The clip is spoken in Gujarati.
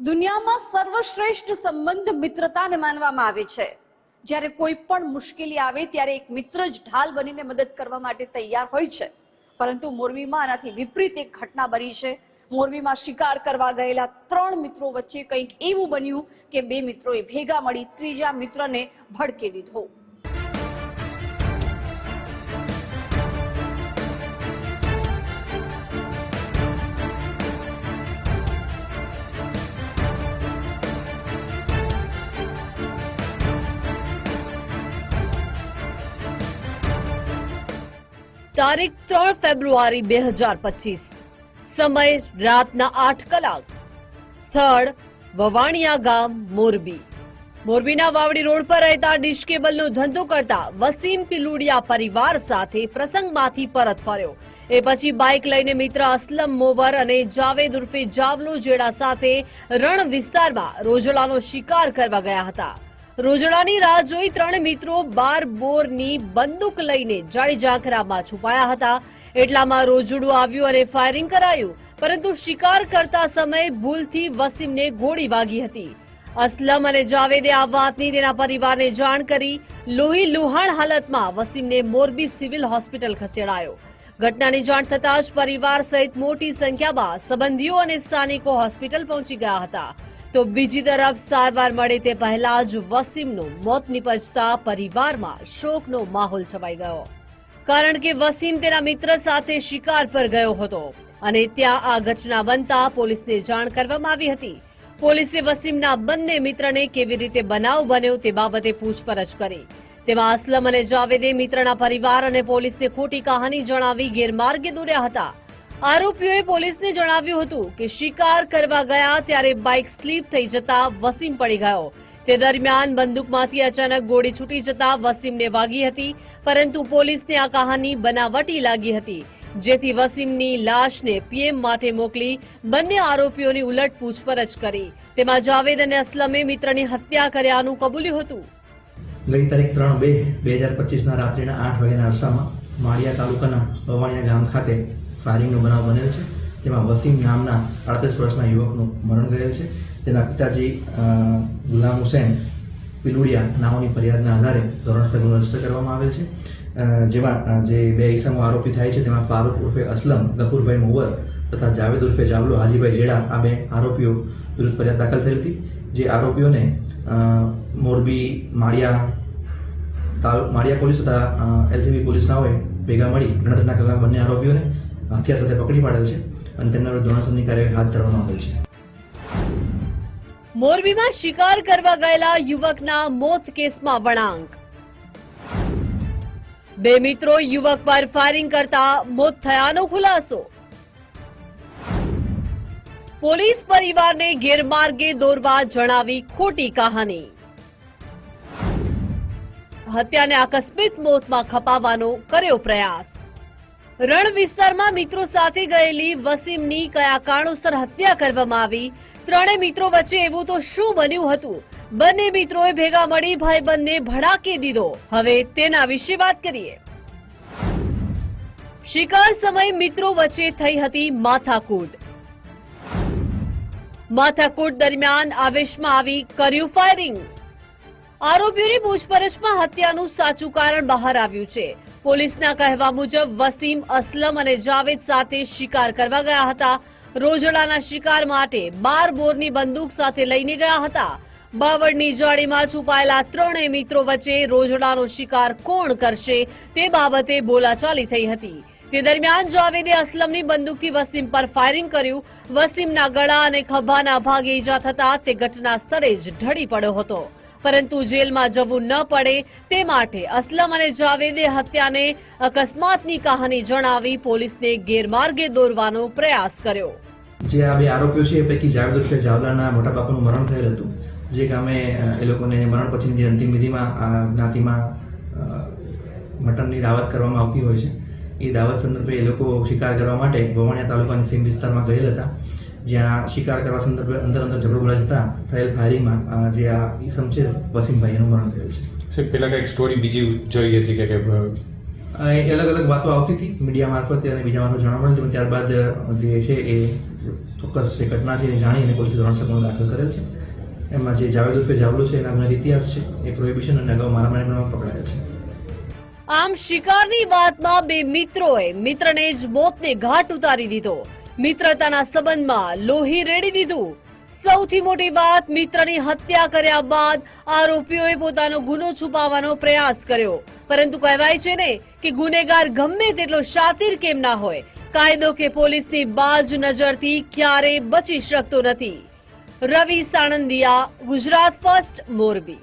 દુનિયામાં સર્વશ્રેષ્ઠ સંબંધ મિત્રતાને માનવામાં આવે છે. જ્યારે કોઈ પણ મુશ્કેલી આવે ત્યારે એક મિત્ર જ ઢાલ બનીને મદદ કરવા માટે તૈયાર હોય છે. પરંતુ મોરબીમાં આનાથી વિપરીત એક ઘટના બની છે. મોરબીમાં શિકાર કરવા ગયેલા ત્રણ મિત્રો વચ્ચે કંઈક એવું બન્યું કે બે મિત્રોએ ભેગા મળી ત્રીજા મિત્રને ભડકી દીધો. તારીખ ત્રણ ફેબ્રુઆરી બે હજાર પચીસ. સમય રાતના આઠ કલાક. સ્થળ વવાણિયા ગામ મોરબી. મોરબીના વાવડી રોડ પર રહેતા ડિશ કેબલનો ધંધો કરતા વસીમ પિલુડિયા પરિવાર સાથે પ્રસંગમાંથી પરત ફર્યો. એ પછી બાઇક લઈને મિત્ર અસલમ મોવર અને જાવેદ ઉર્ફે જાવલો જેડા સાથે રણ વિસ્તારમાં રોજડાનો શિકાર કરવા ગયા હતા. રોજડાની રાહ જોઈ ત્રણ મિત્રો બાર બોરની બંદૂક લઈને જાડી ઝાંખરામાં છુપાયા હતા. એટલામાં રોજડું આવ્યું અને ફાયરિંગ કરાયું, પરંતુ શિકાર કરતા સમયે ભૂલથી વસીમને ગોળી વાગી હતી. અસલમ અને જાવેદે આ વાતની તેના પરિવારને જાણ કરી. લોહી લુહાણ હાલતમાં વસીમને મોરબી સિવિલ હોસ્પિટલ ખસેડાયો. ઘટનાની જાણ થતાં જ પરિવાર સહિત મોટી સંખ્યામાં સંબંધીઓ અને સ્થાનિકો હોસ્પિટલ પહોંચી ગયા હતા. તો બીજી તરફ સારવાર મળે તે પહેલા જ વસીમનું મોત નીપજતા પરિવારમાં શોકનો માહોલ છવાઈ ગયો. કારણ કે વસીમ તેના મિત્ર સાથે શિકાર પર ગયો હતો અને ત્યાં આ ઘટના બનતા પોલીસને જાણ કરવામાં આવી હતી. પોલીસે વસીમના બંને મિત્રને કેવી રીતે બનાવ બન્યો તે બાબતે પૂછપરછ કરી. તેમાં અસલમ અને જાવેદે મિત્રના પરિવાર અને પોલીસને ખોટી કહાની જણાવી ગેરમાર્ગે દોર્યા હતા. આરોપીઓએ પોલીસને જણાવ્યું હતું કે શિકાર કરવા ગયા ત્યારે બાઇક સ્લીપ થઈ જતા વસીમ પડી ગયો. તે દરમિયાન બંદૂકમાંથી અચાનક ગોળી છૂટી જતા વસીમને વાગી હતી, પરંતુ પોલીસને આ કહાની બનાવટી લાગી હતી, જેથી વસીમની લાશને પીએમ માટે મોકલી બંને આરોપીઓની ઉલટ પૂછપરછ કરી. તેમાં જાવેદ અને અસલમે મિત્રની હત્યા કર્યાનું કબૂલ્યું હતું. ગઈ તારીખ ત્રણ બે બે હજાર પચીસના રાત્રિના આઠ વાગ્યાના અરસામાં માળિયા તાલુકાના ભવાણિયા ગામ ખાતે ફાયરિંગનો બનાવ બનેલ છે. તેમાં વસીમ નામના અડત્રીસ વર્ષના યુવકનું મરણ ગયેલ છે. જેના પિતાજી ગુલામ હુસેન પિલુડિયા નામની ફરિયાદના આધારે ધોરણસર ગુનો રજિસ્ટર કરવામાં આવેલ છે. જેમાં જે બે ઈસમો આરોપી થાય છે, તેમાં ફારૂક ઉર્ફે અસલમ, ગફુરભાઈ મોવર તથા જાવેદ ઉર્ફે જાવલો હાજીભાઈ જેડા આ બે આરોપીઓ વિરુદ્ધ ફરિયાદ દાખલ થઈ હતી. જે આરોપીઓને મોરબી માળિયા માળિયા પોલીસ તથા એલસીબી પોલીસના હોય ભેગા મળી ગણતરીના કલાક બંને આરોપીઓને હથિયાર સાથે પકડી પાડેલ છે અને તેમના વિરુદ્ધ કાર્યવાહી હાથ ધરવામાં આવેલ છે. મોરબીમાં શિકાર કરવા ગયેલા યુવકના મોત કેસમાં વળાંક. બે મિત્રો યુવક પર ફાયરિંગ કરતા મોત થયાનો ખુલાસો. પોલીસ પરિવારને ગેરમાર્ગે દોરવા જણાવી ખોટી કહાની. હત્યાને આકસ્મિક મોતમાં ખપાવવાનો કર્યો પ્રયાસ. રણ વિસ્તારમાં મિત્રો સાથે ગયેલી વસીમની કયા કારણોસર હત્યા કરવામાં આવી? ત્રણેય મિત્રો વચ્ચે એવું તો શું બન્યું હતું? બંને મિત્રોએ ભેગા મળી ભાઈબંધને ભડાકી દીધો. હવે તેના વિશે વાત કરીએ. શિકાર સમય મિત્રો વચ્ચે થઈ હતી માથાકૂટ. માથાકૂટ દરમિયાન આવેશમાં આવી કર્યું ફાયરિંગ. આરોપીઓની પૂછપરછમાં હત્યાનું સાચું કારણ બહાર આવ્યું છે. પોલીસના કહેવા મુજબ વસીમ અસલમ અને જાવેદ સાથે શિકાર કરવા ગયા હતા. રોજડાના શિકાર માટે બાર બોરની બંદૂક સાથે લઈને ગયા હતા. બાવળની જાળીમાં છુપાયેલા ત્રણેય મિત્રો વચ્ચે રોજડાનો શિકાર કોણ કરશે તે બાબતે બોલાચાલી થઈ હતી. તે દરમિયાન જાવેદે અસલમની બંદૂકથી વસીમ પર ફાયરિંગ કર્યું. વસીમના ગળા અને ખભાના ભાગે ઈજા થતા તે ઘટના સ્થળે જ ઢળી પડ્યો હતો. પરંતુ જેલમાં જવું ન પડે તે માટે અસલમ અને જાવેદે હત્યાને અકસ્માતની કહાની જણાવી પોલીસને ગેરમાર્ગે દોરવાનો પ્રયાસ કર્યો. જે આ બે આરોપીઓ છે, એ પૈકી જાવેદ ઉર્ફે જાવલાના મોટા બાપાનું મરણ થયેલ હતું. જે ગામે એ લોકોને મરણ પછીની જે અંતિમ વિધિમાં જ્ઞાતિમાં મટનની દાવત કરવામાં આવતી હોય છે. એ દાવત સંદર્ભે એ લોકો શિકાર કરવા માટે વવાણિયા તાલુકાની સીમ વિસ્તારમાં ગયેલ હતા. જ્યાં શિકાર કરવા સંદર્ભે અંદર અંદર ઝઘડો બોલા જતા થયેલ ફાયરિંગમાં જે આ ઈસમ છે વસીમભાઈ એનું મરણ થયેલ છે. સાહેબ પેલા કંઈક સ્ટોરી બીજી જોઈ હતી કે એ અલગ અલગ વાતો આવતી હતી મીડિયા મારફતે અને બીજા મારફત જાણવા મળ્યું હતું ત્યારબાદ જે છે એ ચોક્કસ જે ઘટના છે એ જાણી અને પોલીસે ધોરણસર ગુનો દાખલ કરેલ છે. એમાં જે જાવેદ ઉર્ફે જાવલો છે એના ગુનાહિત ઇતિહાસ છે એ પ્રોહિબિશન અને અગાઉ મારામારી ગુનામાં પકડાયેલ છે. આમ શિકારની વાતમાં બે મિત્રોએ મિત્રને જ મોતને ઘાટ ઉતારી દીધો. મિત્રતાના સંબંધમાં લોહી રેડી દીધું. સૌથી મોટી વાત, મિત્રની હત્યા કર્યા બાદ આરોપીઓએ પોતાનો ગુનો છુપાવવાનો પ્રયાસ કર્યો. પરંતુ કહેવાય છે ને કે ગુનેગાર ગમે તેટલો શાતિર કેમ ના હોય. કાયદો કે પોલીસની બાજ નજરથી ક્યારે બચી શકતો નથી. રવિ સાણંદિયા, ગુજરાત ફર્સ્ટ, મોરબી.